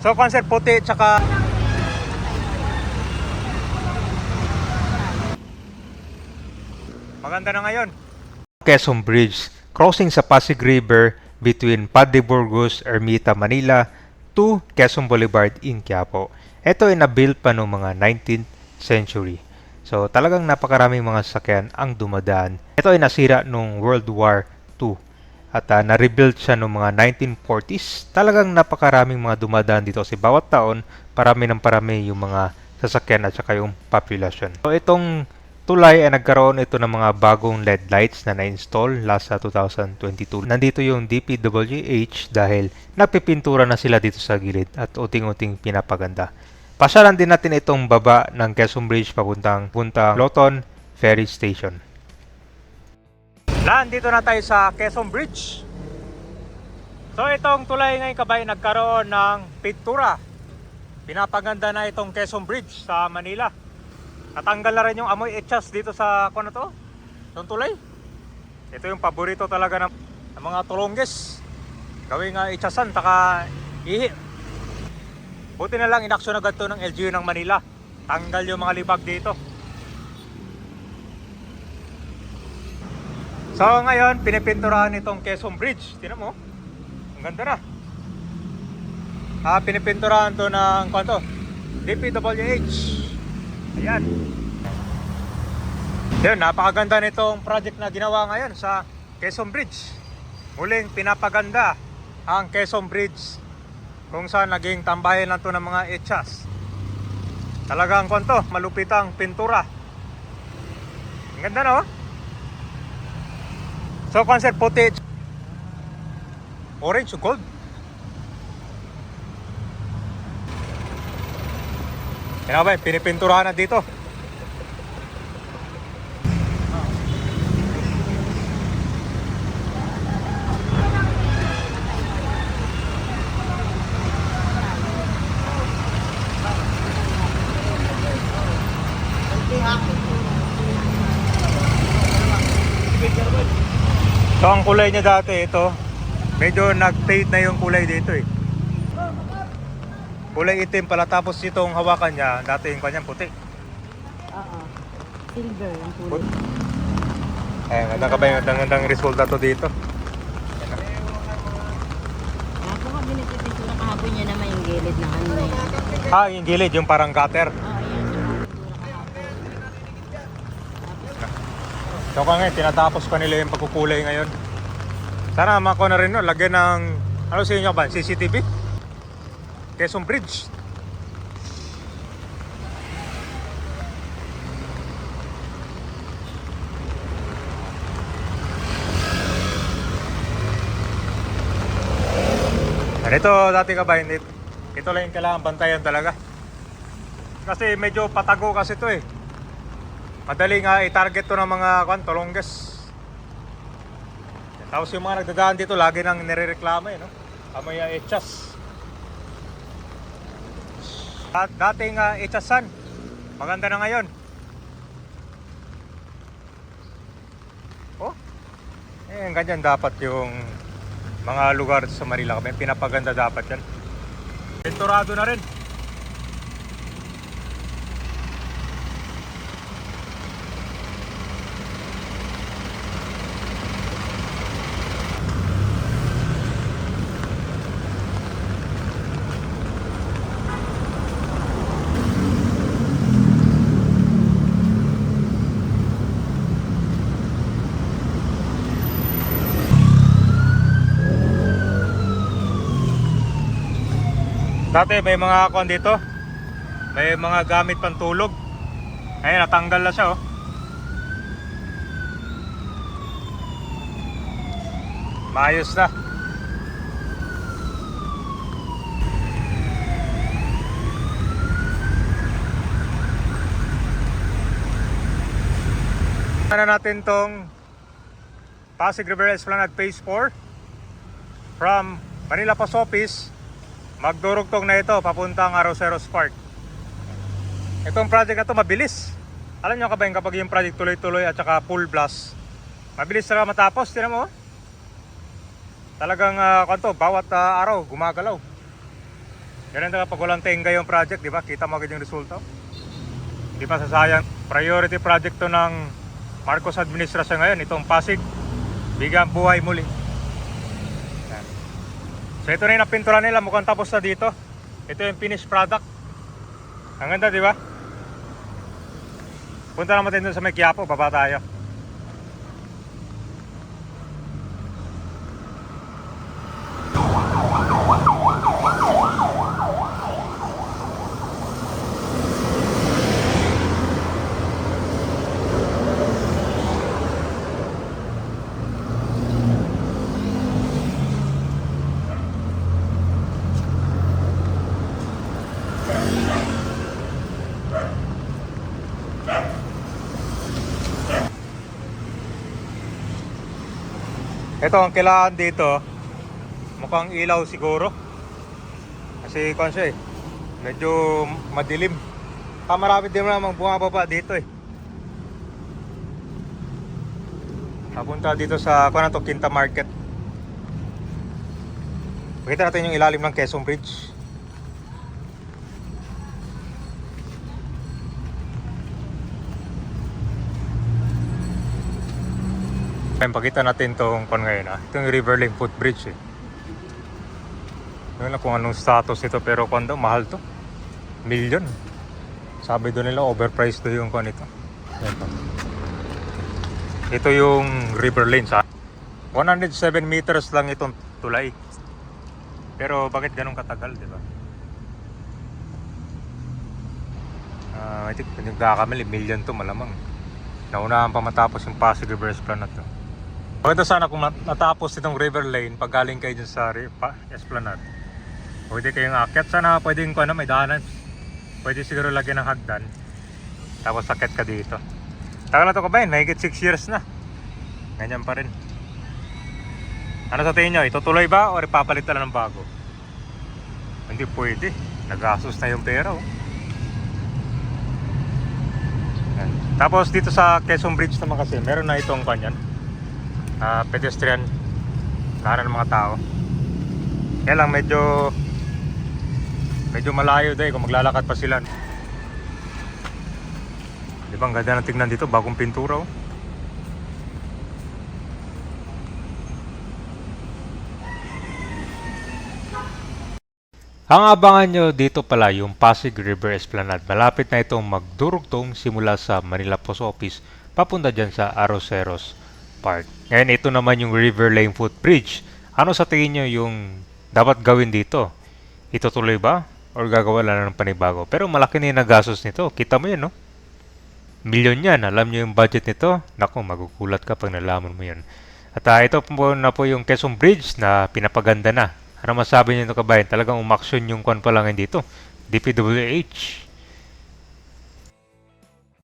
So, concert puti, tsaka... Maganda na ngayon. Quezon Bridge, crossing sa Pasig River between Padre Burgos, Ermita, Manila to Quezon Boulevard in Quiapo. Ito ay nabuild pa noong mga 19th century. So talagang napakaraming mga sasakyan ang dumadaan. Ito ay nasira noong World War II at ah, na-rebuild siya noong mga 1940s. Talagang napakaraming mga dumadaan dito kasi bawat taon parami ng parami yung mga sasakyan at saka yung population. So itong tulay ay nagkaroon ito ng mga bagong LED lights na na-install last sa 2022. Nandito yung DPWH dahil nagpipintura na sila dito sa gilid at uting-uting pinapaganda. Pasyalan din natin itong baba ng Quezon Bridge papuntang punta Loton Ferry Station. Nandito na tayo sa Quezon Bridge. So itong tulay ngayon kabay nagkaroon ng pintura. Pinapaganda na itong Quezon Bridge sa Manila. Natanggal na rin yung amoy etchas dito sa kung ano to? Itong tulay. Ito yung paborito talaga ng, ng mga tulongges. Gawing uh, etchasan, taka ihi. Buti na lang inaksyon agad to ng LGU ng Manila. Tanggal yung mga libag dito. So ngayon, pinipinturahan itong Quezon Bridge. Tinan mo. Ang ganda na. Ah, pinipinturahan to ng kwanto. DPWH. Ayan. Yun, napakaganda nitong project na ginawa ngayon sa Quezon Bridge. Muling pinapaganda ang Quezon Bridge kung saan naging tambayan lang to ng mga etchas. Talagang kwanto, malupit ang pintura. Ang ganda no? So concept puti, orange, gold. Yan ba, pinipinturahan na dito. So ang kulay niya dati ito, medyo nag-fade na yung kulay dito eh. Kulay itim pala tapos itong hawakan niya, dati yung kanyang puti. Oo. Silver ang kulay. Eh, ganda ka ba yung gandang resulta to dito? Ako nga binipipinto na kahapon niya naman yung gilid ng ano na yan. Ah, yung gilid, yung parang gutter. Oo, yan. Yung pintura kahapon. So kung ngayon, tinatapos pa nila yung pagkukulay ngayon. Sana mako na rin no, lagyan ng, ano sa inyo ba, CCTV? Quezon Bridge. Ganito dati ka ba, hindi, ito lang yung kailangan bantayan talaga. Kasi medyo patago kasi to eh. Madali nga i-target to ng mga kwan, tolongges. Tapos yung mga nagdadaan dito, lagi nang nirereklamo eh, no? Amoy uh, etchas. At dating uh, etchasan, maganda na ngayon. Oh, eh, ganyan dapat yung mga lugar sa Manila. Pinapaganda dapat yan. Pinturado na rin. Dati may mga kon dito. May mga gamit pang tulog. Ayun, natanggal na siya oh. Maayos na. Ano natin tong Pasig River Esplanade Phase 4 from Manila Post Office Magdurugtong na ito papuntang Aroseros Park. Itong project na to mabilis. Alam nyo ka ba yung kapag yung project tuloy-tuloy at saka full blast, mabilis talaga matapos. Tinan mo. oh. Talagang uh, kanto, bawat ah, araw gumagalaw. Ganun na kapag walang tenga yung project, di ba? Kita mo agad yung resulta. Di ba sasayang? Priority project to ng Marcos administrasyon ngayon, itong Pasig. Bigang buhay muli. So ito na yung napintura nila, mukhang tapos na dito. Ito yung finished product. Ang ganda, di ba? Punta naman tayo sa may Quiapo, baba tayo. Ito ang kailangan dito. Mukhang ilaw siguro. Kasi kung siya eh. Medyo madilim. Ah, marami din namang bumababa dito eh. Papunta dito sa kung ano to, Quinta Market. Pakita natin yung ilalim ng Quezon Bridge. Ayun, pakita natin tong kon ngayon ah. Ito yung Riverlink Footbridge eh. Lang kung anong status ito pero kung daw mahal to. Million. Sabi doon nila overpriced to yung kon ito. Ito. Ito yung river lane sa 107 meters lang itong tulay. Pero bakit ganun katagal, di ba? Ah, uh, I think kung yung kakamali, million to malamang. Naunahan pa matapos yung Pasig River Esplanade to. Maganda sana kung natapos itong river lane pag galing kayo dyan sa pa- Esplanade. Pwede kayong akyat. Sana pwedeng ko ano, may daanan. Pwede siguro lagyan ng hagdan. Tapos akyat ka dito. Tagal na to kabayan, mahigit 6 years na. Ganyan pa rin. Ano sa tingin nyo? Itutuloy ba o ipapalit na ng bago? Hindi pwede. Nagastos na yung pera oh. Tapos dito sa Quezon Bridge naman kasi, meron na itong kanyan. Ah pedestrian kanan ng mga tao. Kaya lang medyo medyo malayo dahil kung maglalakad pa sila. Di ba ang ganda ng tignan dito, bagong pintura oh. Ang abangan nyo dito pala yung Pasig River Esplanade. Malapit na itong magdurugtong simula sa Manila Post Office papunta dyan sa Arroceros Park. Ngayon ito naman yung River Lane Footbridge. Ano sa tingin nyo yung dapat gawin dito? Itutuloy ba? Or gagawa lang ng panibago? Pero malaki na yung nagastos nito. Kita mo yun, no? Milyon yan. Alam nyo yung budget nito? Naku, magugulat ka pag nalaman mo yun. At ah, ito po na po yung Quezon Bridge na pinapaganda na. Ano masabi niyo kabayan? Talagang umaksyon yung kwan pa lang dito. DPWH.